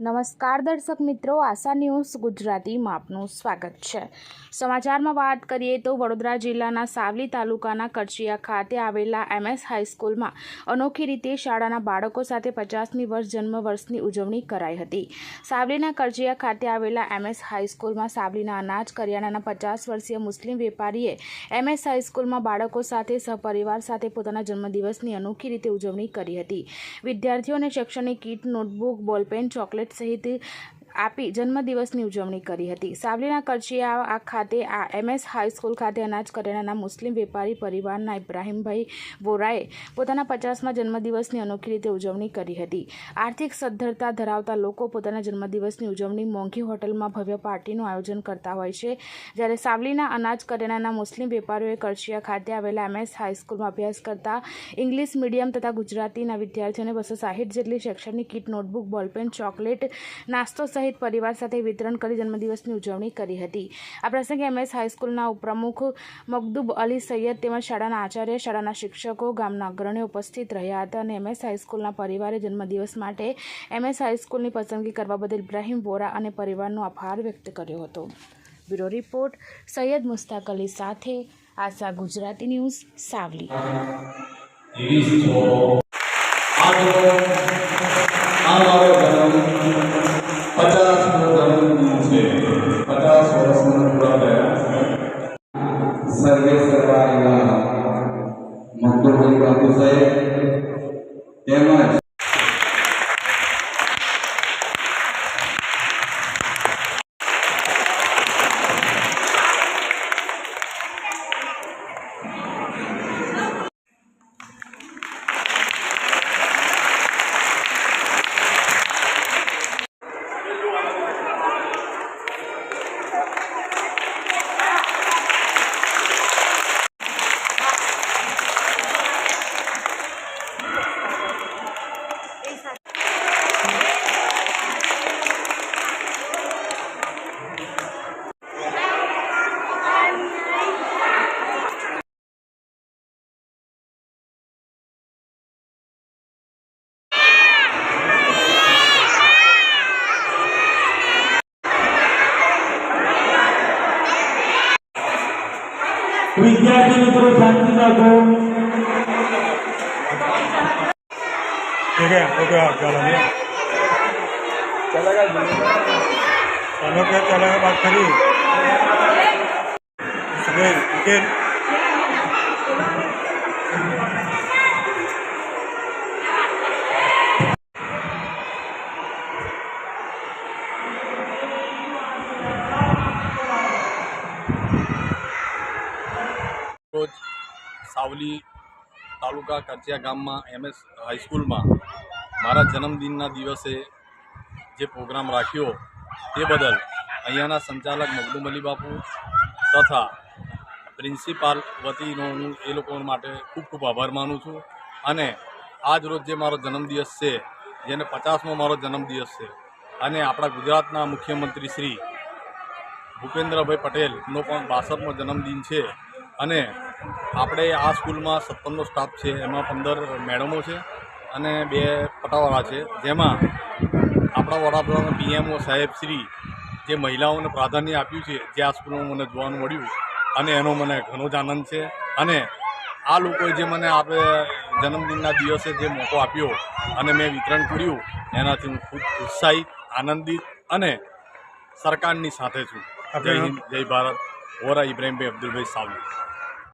નમસ્કાર દર્શક મિત્રો, આશા ન્યૂઝ ગુજરાતીમાં આપનું સ્વાગત છે. સમાચારમાં વાત કરીએ તો વડોદરા જિલ્લાના સાવલી તાલુકાના કરચિયા ખાતે આવેલા એમએસ હાઈસ્કૂલમાં અનોખી રીતે શાળાના બાળકો સાથે પચાસમી વર્ષ જન્મ વર્ષની ઉજવણી કરાઈ હતી. સાવલીના કરચિયા ખાતે આવેલા એમએસ હાઈસ્કૂલમાં સાવલીના અનાજ કરિયાણાના પચાસ વર્ષીય મુસ્લિમ વેપારીએ એમએસ હાઈસ્કૂલમાં બાળકો સાથે સહપરિવાર સાથે પોતાના જન્મદિવસની અનોખી રીતે ઉજવણી કરી હતી. વિદ્યાર્થીઓને શૈક્ષણિક કીટ, નોટબુક, બોલપેન, ચોકલેટ સહિત આપી જન્મદિવસની ઉજવણી કરી હતી. સાવલીના કરચિયા ખાતે આ એમએસ હાઈસ્કૂલ ખાતે અનાજ કરિયાણાના મુસ્લિમ વેપારી પરિવારના ઇબ્રાહીમભાઈ વોરાએ પોતાના પચાસમાં જન્મદિવસની અનોખી રીતે ઉજવણી કરી હતી. આર્થિક સદ્ધરતા ધરાવતા લોકો પોતાના જન્મદિવસની ઉજવણી મોંઘી હોટલમાં ભવ્ય પાર્ટીનું આયોજન કરતા હોય છે. જ્યારે સાવલીના અનાજ કરિયાણાના મુસ્લિમ વેપારીઓએ કરચિયા ખાતે આવેલા એમએસ હાઈસ્કૂલમાં અભ્યાસ કરતા ઇંગ્લિશ મીડિયમ તથા ગુજરાતીના વિદ્યાર્થીઓને બસો સાહીઠ જેટલી શૈક્ષણિક કીટ, નોટબુક, બોલપેન, ચોકલેટ, નાસ્તો સહિત પરિવાર સાથે વિતરણ કરી જન્મદિવસની ઉજવણી કરી હતી. આ પ્રસંગે એમએસ હાઈસ્કૂલના ઉપપ્રમુખ મકદૂબ અલી સૈયદ તેમજ શાળાના આચાર્ય, શાળાના શિક્ષકો, ગામના અગ્રણીઓ ઉપસ્થિત રહ્યા હતા અને એમએસ હાઈસ્કૂલના પરિવારે જન્મદિવસ માટે એમએસ હાઈસ્કૂલની પસંદગી કરવા બદલ ઇબ્રાહીમ વોરા અને પરિવારનો આભાર વ્યક્ત કર્યો હતો. બ્યુરો રિપોર્ટ, સૈયદ મુસ્તાક અલી સાથે આશા ગુજરાતી ન્યૂઝ, સાવલી. સાહેબ. તેમજ विद्यार्थी मित्र सांगते जातो ठीक आहे ओके चला चला काय चलो चला बात सगळे રોજ સાવલી તાલુકા કરચિયા ગામમાં એમએસ હાઈસ્કૂલમાં મારા જન્મદિનના દિવસે જે પ્રોગ્રામ રાખ્યો તે બદલ અહીંયાના સંચાલક મગદુમ અલી બાપુ તથા પ્રિન્સિપાલ વતીનો હું એ લોકો માટે ખૂબ ખૂબ આભાર માનું છું. અને આજ રોજ જે મારો જન્મદિવસ છે, જેને પચાસમો મારો જન્મદિવસ છે અને આપણા ગુજરાતના મુખ્યમંત્રી શ્રી ભૂપેન્દ્રભાઈ પટેલનો પણ બાસઠમો જન્મદિન છે અને આપણે આ સ્કૂલમાં સત્તરનો સ્ટાફ છે એમાં પંદર મેડમો છે અને બે પટાવાળા છે. જેમાં આપણા વડાપ્રધાન પીએમઓ સાહેબ શ્રી જે મહિલાઓને પ્રાધાન્ય આપ્યું છે જે આ સ્કૂલમાં મને જોવાનું મળ્યું અને એનો મને ઘણો જ આનંદ છે. અને આ લોકોએ જે મને આપણે જન્મદિનના દિવસે જે મોકો આપ્યો અને મેં વિતરણ કર્યું એનાથી હું ખૂબ ઉત્સાહિત આનંદિત અને સરકારની સાથે છું. જય હિન્દ જય ભારત. વોરા ઇબ્રાહીમભાઈ અબ્દુલભાઈ સાવલી.